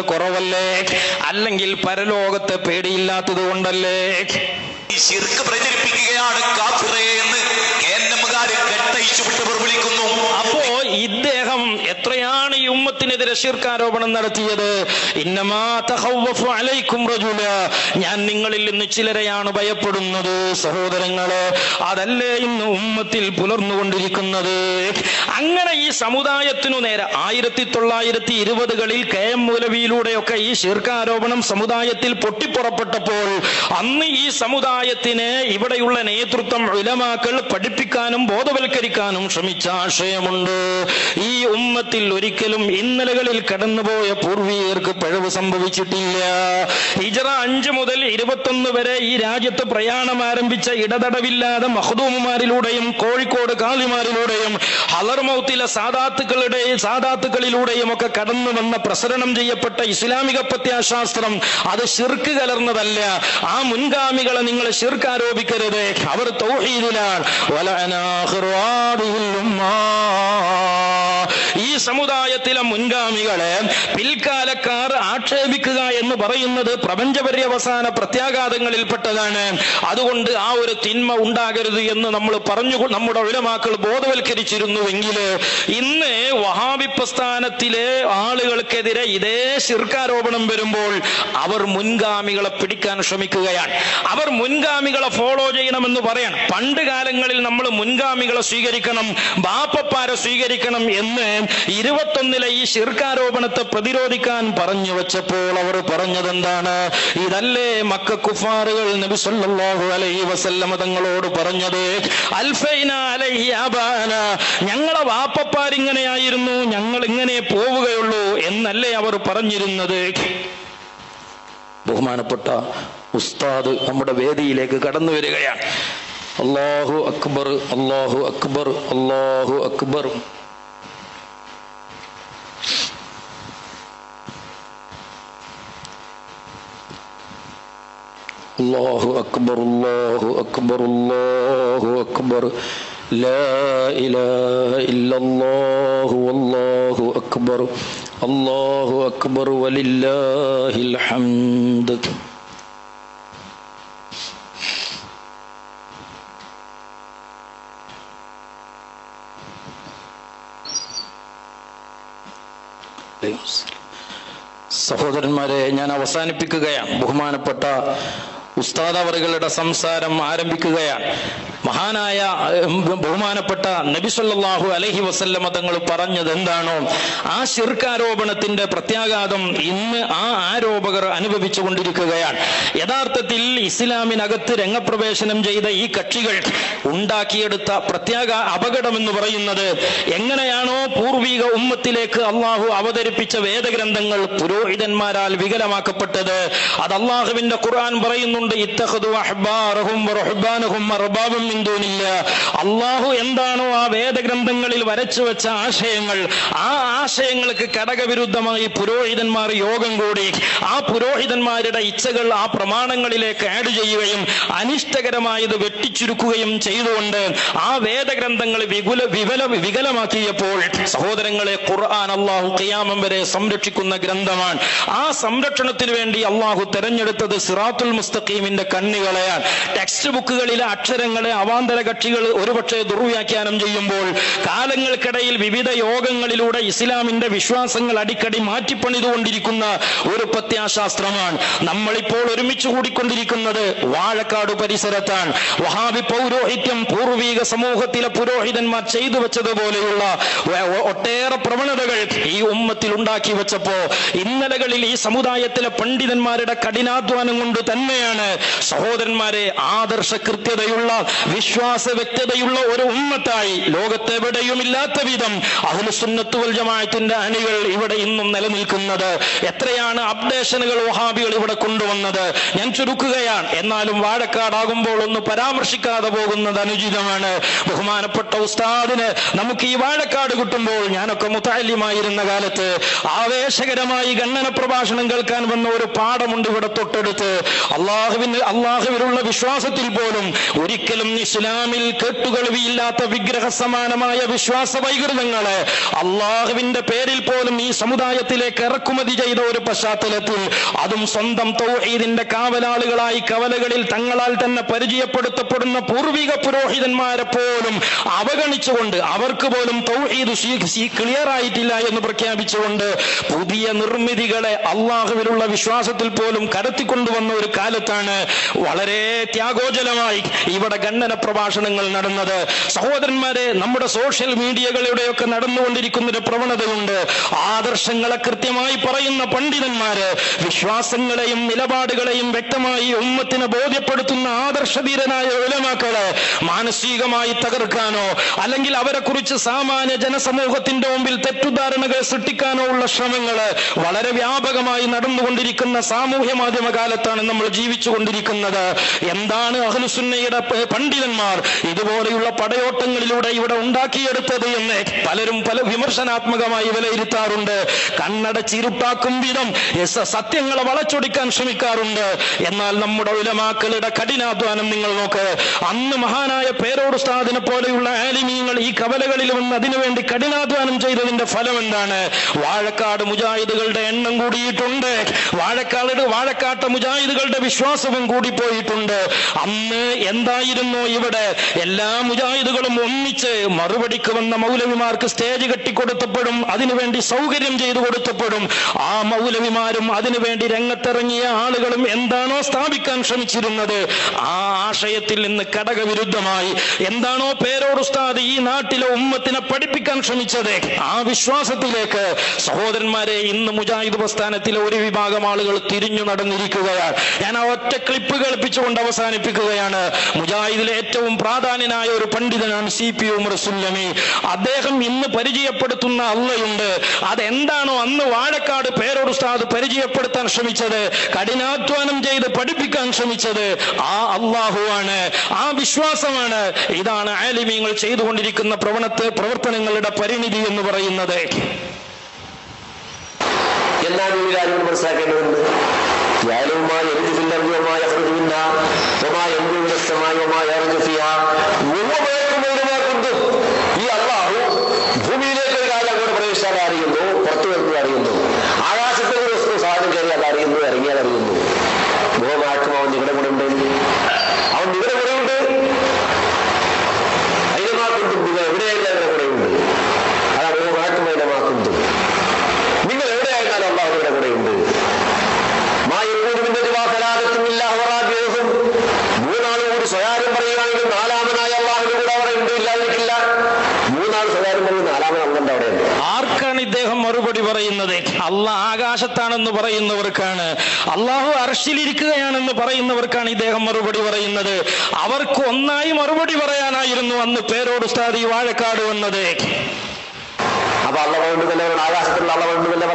കുറവല്ലേ? അല്ലെങ്കിൽ പരലോകത്തെ പേടിയില്ലാത്തത് കൊണ്ടല്ലേ? ശിർക്ക് പ്രചരിപ്പിക്കുകയാണ് കാഫിറേ എന്ന് കേന്നമ്മകാര് കെട്ടയിച്ചു വിട്ട് അപ്പോ ഇദ്ദേഹം എത്രയാണ് ഈ ഉമ്മത്തിനെതിരെ ശീർക്കാരോപണം നടത്തിയത്? ഞാൻ നിങ്ങളിൽ നിന്ന് ചിലരെയാണ് ഭയപ്പെടുന്നത് സഹോദരങ്ങളെ. അതല്ലേ ഇന്ന് ഉമ്മത്തിൽ പുലർന്നുകൊണ്ടിരിക്കുന്നത്? അങ്ങനെ ഈ സമുദായത്തിനു നേരെ ആയിരത്തി തൊള്ളായിരത്തി ഇരുപതുകളിൽ കെ എം മൂലവിയിലൂടെയൊക്കെ ഈ ശീർക്കാരോപണം സമുദായത്തിൽ പൊട്ടിപ്പുറപ്പെട്ടപ്പോൾ അന്ന് ഈ സമുദായത്തിന് ഇവിടെയുള്ള നേതൃത്വം ഉലമാക്കൾ പഠിപ്പിക്കാനും ബോധവൽക്കരിക്കാനും ശ്രമിച്ച ആശയമുണ്ട്. ഈ ഉമ്മത്തിൽ ഒരിക്കലും ഇന്നലകളിൽ കടന്നുപോയ പൂർവീകർക്ക് പിഴവ് സംഭവിച്ചിട്ടില്ല. ഹിജറ അഞ്ച് മുതൽ ഇരുപത്തൊന്ന് വരെ ഈ രാജ്യത്ത് പ്രയാണം ആരംഭിച്ച ഇടതടവില്ലാതെ മഹദൂമുമാരിലൂടെയും കോഴിക്കോട് കാലിമാരിലൂടെയും ഹലർമൗത്തിലെ സാദാത്തുക്കളുടെയും സാദാത്തുക്കളിലൂടെയും ഒക്കെ കടന്നു വന്ന പ്രസരണം ചെയ്യപ്പെട്ട ഇസ്ലാമിക പ്രത്യാശാസ്ത്രം അത് ശിർക്ക് കലർന്നതല്ല. ആ മുൻഗാമികളെ നിങ്ങൾ ഷിർക്ക് ആരോപിക്കരുത്. അവർ തൗഹീദിലാണ്. ഉമ്മാ. ഈ സമുദായത്തിലെ മുൻഗാമികളെ പിൽക്കാലക്കാർ ആക്ഷേപിക്കുക എന്ന് പറയുന്നത് പ്രപഞ്ചപര്യവസാന പ്രത്യാഘാതങ്ങളിൽപ്പെട്ടതാണ്. അതുകൊണ്ട് ആ ഒരു തിന്മ ഉണ്ടാകരുത് എന്ന് നമ്മൾ പറഞ്ഞു നമ്മുടെ ഉലമാക്കൾ ബോധവൽക്കരിച്ചിരുന്നുവെങ്കിൽ ഇന്ന് വഹാബി പ്രസ്ഥാനത്തിലെ ആളുകൾക്കെതിരെ ഇതേ ശിർക്കാരോപണം വരുമ്പോൾ അവർ മുൻഗാമികളെ പിടിക്കാൻ ശ്രമിക്കുകയാണ്. അവർ മുൻഗാമികളെ ഫോളോ ചെയ്യണമെന്ന് പറയണം. പണ്ട് കാലങ്ങളിൽ നമ്മൾ മുൻഗാമികളെ സ്വീകരിക്കണം ബാപ്പപ്പാരെ സ്വീകരിക്കണം എന്ന് ഇരുപത്തൊന്നിലെ ഈ ശിർക്കാരോപണത്തെ പ്രതിരോധിക്കാൻ പറഞ്ഞു വെച്ചപ്പോൾ അവർ പറഞ്ഞത് എന്താണ് ഇതല്ലേ മക്ക കുഫാറുകൾ നബി സല്ലല്ലാഹു അലൈഹി വസല്ലമ തങ്ങളോട് പറഞ്ഞത്? അൽഫൈന അലൈഹി അബാന ഞങ്ങളെ വാപ്പപ്പാരിങ്ങനെയായിരുന്നു ഞങ്ങൾ ഇങ്ങനെ പോവുകയുള്ളൂ എന്നല്ലേ അവർ പറഞ്ഞിരുന്നത്? ബഹുമാനപ്പെട്ട ഉസ്താദ് നമ്മുടെ വേദിയിലേക്ക് കടന്നു വരികയാണ്. അള്ളാഹു അക്ബർ അള്ളാഹു അക്ബർ അള്ളാഹു അക്ബർ. الله أكبر الله أكبر الله أكبر لا إله إلا الله والله أكبر الله أكبر ولله الحمد സഹോദരന്മാരെ ഞാൻ അവസാനിപ്പിക്കുകയാണ് ബഹുമാനപ്പെട്ട ഉസ്താദ് അവറുകളുടെ സംസാരം ആരംഭിക്കുകയാണ്. മഹാനായ ബഹുമാനപ്പെട്ട നബി അലഹി വസല്ലമ തങ്ങൾ പറഞ്ഞത് എന്താണോ ആ ശിർക്കാരോപണത്തിന്റെ പ്രത്യാഘാതം ഇന്ന് ആ ആരോപകർ അനുഭവിച്ചു കൊണ്ടിരിക്കുകയാണ് യഥാർത്ഥത്തിൽ ഇസ്ലാമിനകത്ത് രംഗപ്രവേശനം ചെയ്ത ഈ കക്ഷികൾ ഉണ്ടാക്കിയെടുത്ത പ്രത്യാഘ അപകടം എന്ന് പറയുന്നത് എങ്ങനെയാണോ പൂർവിക ഉമ്മത്തിലേക്ക് അള്ളാഹു അവതരിപ്പിച്ച വേദഗ്രന്ഥങ്ങൾ പുരോഹിതന്മാരാൽ വികലമാക്കപ്പെട്ടത് അത് അള്ളാഹുവിന്റെ ഖുർആൻ പറയുന്നുണ്ട് അള്ളാഹു എന്താണോ ആ വേദഗ്രന്ഥങ്ങളിൽ വരച്ചു വെച്ച ആശയങ്ങൾ ആ ആശയങ്ങൾക്ക് കടകവിരുദ്ധമായി പുരോഹിതന്മാർ യോഗം കൂടി ആ പുരോഹിതന്മാരുടെ ഇച്ഛകൾ ആ പ്രമാണങ്ങളിലേക്ക് ആഡ് ചെയ്യുകയും അനിഷ്ടകരമായത് വെട്ടിച്ചുരുക്കുകയും ചെയ്തുകൊണ്ട് ആ വേദഗ്രന്ഥങ്ങൾ വിപുല വിപല വികലമാക്കിയപ്പോൾ സഹോദരങ്ങളെ ഖുർആൻ അള്ളാഹു ഖിയാമം വരെ സംരക്ഷിക്കുന്ന ഗ്രന്ഥമാണ്. ആ സംരക്ഷണത്തിന് വേണ്ടി അള്ളാഹു തെരഞ്ഞെടുത്തത് സിറാത്തുൽ മുസ്തഖീമിന്റെ കണ്ണുകളയാൻ ടെക്സ്റ്റ് ബുക്കുകളിലെ അക്ഷരങ്ങളെ അവാന്തര കക്ഷികൾ ഒരുപക്ഷെ ദുർവ്യാഖ്യാനം ചെയ്യുമ്പോൾ കാലങ്ങൾക്കിടയിൽ വിവിധ യോഗങ്ങളിലൂടെ ഇസ്ലാമിന്റെ വിശ്വാസങ്ങൾ അടിക്കടി മാറ്റിപ്പണിതുകൊണ്ടിരിക്കുന്ന ഒരു പ്രത്യാശാസ്ത്രമാണ്. നമ്മളിപ്പോൾ ഒരുമിച്ച് കൂടിക്കൊണ്ടിരിക്കുന്നത് വാഴക്കാട് പരിസരത്താണ്. വഹാബി പൗരോഹിത്യം പൂർവീക സമൂഹത്തിലെ പുരോഹിതന്മാർ ചെയ്തു വെച്ചതുപോലെയുള്ള ഒട്ടേറെ പ്രവണതകൾ ഈ ഉമ്മത്തിൽ ഉണ്ടാക്കി വെച്ചപ്പോ ഇന്നലകളിൽ ഈ സമുദായത്തിലെ പണ്ഡിതന്മാരുടെ കഠിനാധ്വാനം കൊണ്ട് തന്നെയാണ് സഹോദരന്മാരെ ആദർശ കൃത്യതയുള്ള വിശ്വാസ വ്യക്തതയുള്ള ഒരു ഉമ്മത്തായി ലോകത്തെവിടെയും ഇല്ലാത്ത വിധം അഹ്ലുസുന്നത്ത് വൽ ജമാഅത്തിന്റെ അണികൾ ഇവിടെ ഇന്നും നിലനിൽക്കുന്നത്. എത്രയാണ് അപ്ഡേഷനുകൾ വഹാബികൾ ഇവിടെ കൊണ്ടുവന്നത്? ഞാൻ ചുരുക്കുകയാണ്. എന്നാലും വാഴക്കാടാകുമ്പോൾ ഒന്ന് പരാമർശിക്കാതെ പോകുന്നത് അനുചിതമാണ്. ബഹുമാനപ്പെട്ട ഉസ്താദിന് നമുക്ക് ഈ വാഴക്കാട് കിട്ടുമ്പോൾ ഞാനൊക്കെ മുത്താലിമായിരുന്ന കാലത്ത് ആവേശകരമായി ഗണ്ണന പ്രഭാഷണം കേൾക്കാൻ വന്ന ഒരു പാഠമുണ്ട് ഇവിടെ തൊട്ടടുത്ത്. അള്ളാഹു അള്ളാഹുവിന് അള്ളാഹുവിലുള്ള വിശ്വാസത്തിൽ പോലും ഒരിക്കലും ഇസ്ലാമിൽ കെട്ടുകേൾവിയില്ലാത്ത വിഗ്രഹ സമാനമായ വിശ്വാസ വൈകൃതങ്ങൾ അള്ളാഹുവിന്റെ പേരിൽ പോലും ഈ സമുദായത്തിലേക്ക് ഇറക്കുമതി ചെയ്ത ഒരു പശ്ചാത്തലത്തിൽ അതും സ്വന്തം തൗഹീദിന്റെ കാവലാളുകളായി കവലകളിൽ തങ്ങളാൽ തന്നെ പരിചയപ്പെടുത്തപ്പെടുന്ന പൂർവിക പുരോഹിതന്മാരെ പോലും അവഗണിച്ചുകൊണ്ട് അവർക്ക് പോലും തൗഹീദ് ക്ലിയർ ആയിട്ടില്ല എന്ന് പ്രഖ്യാപിച്ചുകൊണ്ട് പുതിയ നിർമ്മിതികളെ അള്ളാഹുവിലുള്ള വിശ്വാസത്തിൽ പോലും കടത്തിക്കൊണ്ടുവന്ന ഒരു കാലത്താണ് വളരെ ത്യാഗോജലമായി ഇവിടെ ഖണ്ഡന പ്രഭാഷണങ്ങൾ നടന്നത്. സഹോദരന്മാരെ നമ്മുടെ സോഷ്യൽ മീഡിയകളിലൂടെയൊക്കെ നടന്നുകൊണ്ടിരിക്കുന്ന ഒരു പ്രവണതയുണ്ട്. ആദർശങ്ങളെ കൃത്യമായി പറയുന്ന പണ്ഡിതന്മാര് വിശ്വാസങ്ങളെയും നിലപാടുകളെയും വ്യക്തമായി ഉമ്മത്തിനെ ബോധ്യപ്പെടുത്തുന്ന ആദർശധീരനായ ഉലമാക്കളെ മാനസികമായി തകർക്കാനോ അല്ലെങ്കിൽ അവരെ കുറിച്ച് സാമാന്യ ജനസമൂഹത്തിന്റെ മുമ്പിൽ തെറ്റുദ്ധാരണകൾ സൃഷ്ടിക്കാനോ ഉള്ള ശ്രമങ്ങൾ വളരെ വ്യാപകമായി നടന്നുകൊണ്ടിരിക്കുന്ന സാമൂഹ്യ മാധ്യമ കാലത്താണ് നമ്മൾ ജീവിച്ചുകൊണ്ടിരിക്കുന്നത് എന്താണ് അഹ്ലുസുന്നയുടെ പണ്ഡിതന്മാർ ഇതുപോലെയുള്ള പടയോട്ടങ്ങളിലൂടെ ഇവിടെ ഉണ്ടാക്കിയെടുത്തത് എന്ന് പലരും പല വിമർശനാത്മകമായി വിലയിരുത്താറുണ്ട്. കണ്ണടച്ചിരുട്ടാക്കും വിധം സത്യങ്ങളെ വളച്ചൊടിക്കാൻ ശ്രമിക്കാറുണ്ട്. എന്നാൽ നമ്മുടെ ഉലമാക്കളുടെ കഠിനാധ്വാനം നിങ്ങൾ നോക്ക്. അന്ന് മഹാനായ പേരോട് ഉസ്താദിനെ പോലെയുള്ള ആലിമീങ്ങൾ ഈ കവലകളിൽ വന്ന് അതിനുവേണ്ടി കഠിനാധ്വാനം ചെയ്തതിന്റെ ഫലം എന്താണ്? വാഴക്കാട് മുജാഹിദുകളുടെ എണ്ണം കൂടിയിട്ടുണ്ട്. വാഴക്കാട് വാഴക്കാട്ട മുജാഹിദുകളുടെ വിശ്വാസവും കൂടിപ്പോയിട്ടുണ്ട് അന്ന് എന്തായിരുന്നു ഇവിടെ? എല്ലാ മുജാഹിദുകളും ഒന്നിച്ച് മറുപടിക്ക് വന്ന മൗലവിമാർക്ക് സ്റ്റേജ് കെട്ടിക്കൊടുത്തപ്പോഴും അതിനുവേണ്ടി സൗകര്യം ചെയ്തു കൊടുത്തപ്പോഴും ആ മൗലവിമാരും അതിനുവേണ്ടി രംഗത്തിറങ്ങിയ ആളുകളും എന്താണോ സ്ഥാപിക്കാൻ ശ്രമിച്ചിരുന്നത്? ആ ആശയത്തിൽ നിന്ന് ഘടകവിരുദ്ധമായി എന്താണോ പേരോട് ഉസ്താദ് ഈ നാട്ടിലെ ഉമ്മത്തിനെ പഠിപ്പിക്കാൻ ശ്രമിച്ചത്? ആ വിശ്വാസത്തിലേക്ക് സഹോദരന്മാരെ ഇന്ന് മുജാഹിദ് പ്രസ്ഥാനത്തിലെ ഒരു വിഭാഗം ആളുകൾ തിരിഞ്ഞു നടന്നിരിക്കുകയാണ്. ഞാൻ ആ ഒറ്റ ക്ലിപ്പ് കേൾപ്പിച്ചുകൊണ്ട് അവസാനിപ്പിക്കുകയാണ്. മുജാഹിദിലെ ഏറ്റവും പ്രാധാന്യനായ ഒരു പണ്ഡിതനാണ് സി പി ഉമർ സുല്ലമി. അദ്ദേഹം ഇന്ന് പരിചയപ്പെടുത്തുന്ന അള്ളയുണ്ട്. അതെന്താണോ അന്ന് വാഴക്കാട് പേരോട് ഉസ്താദ് പരിചയപ്പെടുത്താൻ ശ്രമിച്ചത് കഠിനാധ്വാനം ചെയ്ത് പഠിപ്പിക്കാൻ ശ്രമിച്ചത് ആ അള്ളാഹുവാണ് ആ വിശ്വാസമാണ്. ഇതാണ് ആലിമീങ്ങൾ ചെയ്തുകൊണ്ടിരിക്കുന്ന പ്രവണത്തെ പ്രവർത്തനങ്ങളുടെ പരിണിതി എന്ന് പറയുന്നത്. എന്താണ് ഈ കാര്യം മനസ്സിലാക്കേണ്ടതുണ്ട്? എഴുതിപ്പില്ലമായ وما يمر السماء وما يرد فيها. പറയുന്നത്. അള്ളാഹ് ആകാശത്താണെന്ന് പറയുന്നവർക്കാണ്. അള്ളാഹു അർഷിലിരിക്കുകയാണെന്ന് പറയുന്നവർക്കാണ് ഇദ്ദേഹം മറുപടി പറയുന്നത്. അവർക്ക് ഒന്നായി മറുപടി പറയാനായിരുന്നു അന്ന് പേരോട് സ്ഥാതി വാഴക്കാട് വന്നത്. അപ്പൊ അള്ള വേണ്ടുന്നല്ലേ പറഞ്ഞു ആകാശത്തിലുള്ള അള്ള തന്നെ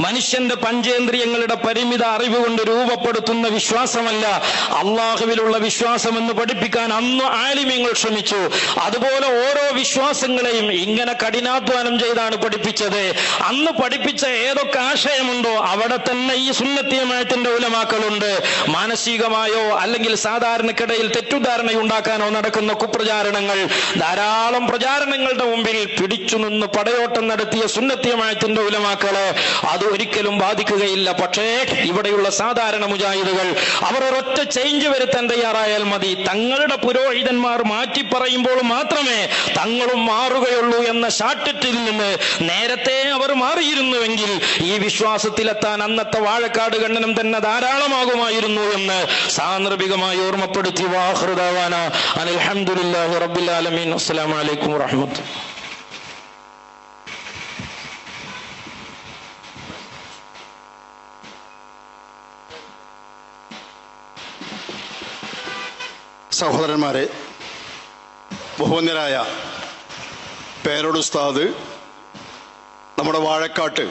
മനുഷ്യന്റെ പഞ്ചേന്ദ്രിയങ്ങളുടെ പരിമിത അറിവ് കൊണ്ട് രൂപപ്പെടുത്തുന്ന വിശ്വാസമല്ല. അള്ളാഹുവിലുള്ള വിശ്വാസം എന്ന് പഠിപ്പിക്കാൻ അന്ന് ആലിമ്യങ്ങൾ ശ്രമിച്ചു. അതുപോലെ ഓരോ വിശ്വാസങ്ങളെയും ഇങ്ങനെ കഠിനാധ്വാനം ചെയ്താണ് പഠിപ്പിച്ചത്. അന്ന് പഠിപ്പിച്ച ഏതൊക്കെ ആശയമുണ്ടോ അവിടെ തന്നെ ഈ സുന്നത്തിയമായത്തിന്റെ ഉലമാക്കളുണ്ട്. മാനസികമായോ അല്ലെങ്കിൽ സാധാരണക്കിടയിൽ തെറ്റുധാരണയുണ്ടാക്കാനോ നടക്കുന്ന കുപ്രചാരണങ്ങൾ ധാരാളം പ്രചാരണങ്ങളുടെ മുമ്പിൽ പിടിച്ചു നിന്ന് പടയോട്ടം നടത്തിയ സുന്നത്തിയമായത്തിന്റെ ഉലമാക്കളെ അത് ഒരിക്കലും ബാധിക്കുകയില്ല. പക്ഷേ ഇവിടെയുള്ള സാധാരണ മുജാഹിദുകൾ അവർ ഒരൊറ്റ ചേഞ്ച് വരുത്താൻ തയ്യാറായാൽ മതി. തങ്ങളുടെ പുരോഹിതന്മാർ മാറ്റി പറയുമ്പോൾ മാത്രമേ തങ്ങളും മാറുകയുള്ളൂ എന്ന ഷാട്ടിൽ നിന്ന് നേരത്തെ അവർ മാറിയിരുന്നുവെങ്കിൽ ഈ വിശ്വാസത്തിലെത്താൻ അന്നത്തെ വാഴക്കാട് ഖണ്ഡനം തന്നെ ധാരാളമാകുമായിരുന്നു എന്ന് സാന്ദർഭികമായി ഓർമ്മപ്പെടുത്തി. വാഹൃദാവാന. അനിൽഹമുല്ലാഹി റബ്ബിൽ ആലമീൻ. അസ്സലാമു സഹോദരന്മാരെ ബഹുമന്യരായ പേരോട് ഉസ്താദ് നമ്മുടെ വാഴക്കാട്ട്